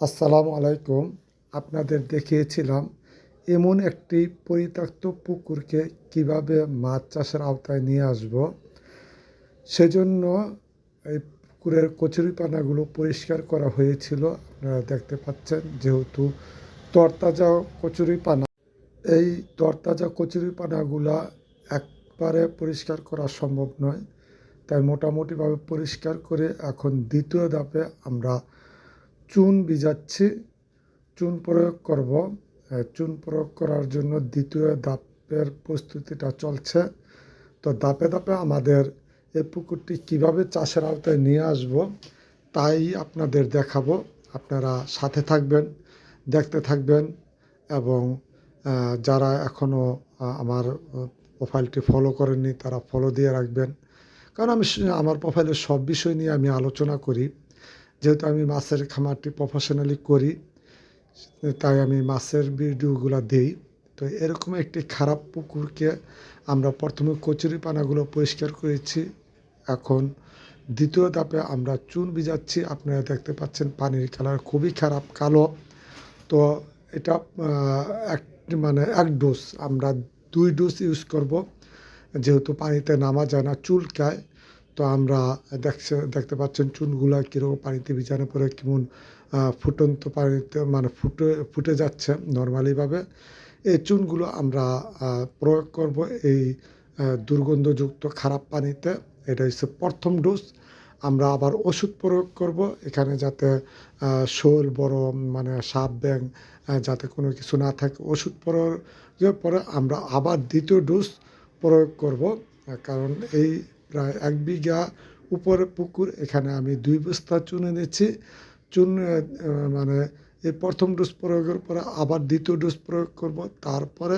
আসসালামু আলাইকুম। আপনাদের দেখিয়েছিলাম এমন একটি পরিত্যক্ত পুকুরকে কীভাবে মাছ চাষের আওতায় নিয়ে আসব। সেজন্য এই পুকুরের কচুরিপানাগুলো পরিষ্কার করা হয়েছিল। আপনারা দেখতে পাচ্ছেন যেহেতু তরতাজা কচুরিপানা এই তরতাজা কচুরিপানাগুলা একবারে পরিষ্কার করা সম্ভব নয়। তাই মোটামুটিভাবে পরিষ্কার করে এখন দ্বিতীয় ধাপে আমরা চুন ভিজাচ্ছি। চুন প্রয়োগ করব। চুন প্রয়োগ করার জন্য দ্বিতীয় ধাপের প্রস্তুতিটা চলছে। তো ধাপে ধাপে আমাদের এই পুকুরটি কীভাবে চাষের আওতায় নিয়ে আসব, তাই আপনাদের দেখাবো। আপনারা সাথে থাকবেন, দেখতে থাকবেন এবং যারা এখনও আমার প্রোফাইলটি ফলো করেননি তারা ফলো দিয়ে রাখবেন। কারণ আমি আমার প্রোফাইলের সব বিষয় নিয়ে আমি আলোচনা করি। যেহেতু আমি মাছের খামারটি প্রফেশনালি করি, তাই আমি মাছের ভিডিওগুলো দিই। তো এরকম একটি খারাপ পুকুরকে আমরা প্রথমে কচুরি পানাগুলো পরিষ্কার করেছি। এখন দ্বিতীয় ধাপে আমরা চুন ভিজাচ্ছি। আপনারা দেখতে পাচ্ছেন পানির কালার খুবই খারাপ, কালো। তো এটা এক মানে এক ডোজ আমরা দুই ডোজ ইউজ করব। যেহেতু পানিতে নামা যায় না, চুলকায়। তো আমরা দেখছে, দেখতে পাচ্ছেন চুনগুলা কীরকম পানিতে ভিজানোর পরে কেমন ফুটন্ত পানিতে মানে ফুটে ফুটে যাচ্ছে নর্মালিভাবে এই চুনগুলো আমরা প্রয়োগ করব এই দুর্গন্ধযুক্ত খারাপ পানিতে। এটা হচ্ছে প্রথম ডোজ আমরা আবার ওষুধ প্রয়োগ করব এখানে যাতে শোল বড় মানে সাপ ব্যাং যাতে কোনো কিছু না থাকে। ওষুধ প্রয়োগের পরে আমরা আবার দ্বিতীয় ডোজ প্রয়োগ করব। কারণ এই প্রায় এক বিঘা উপরে পুকুর। এখানে আমি দুই বস্তা চুন এনেছি। চুন মানে এই প্রথম ডোজ প্রয়োগের পরে আবার দ্বিতীয় ডোজ প্রয়োগ করব। তারপরে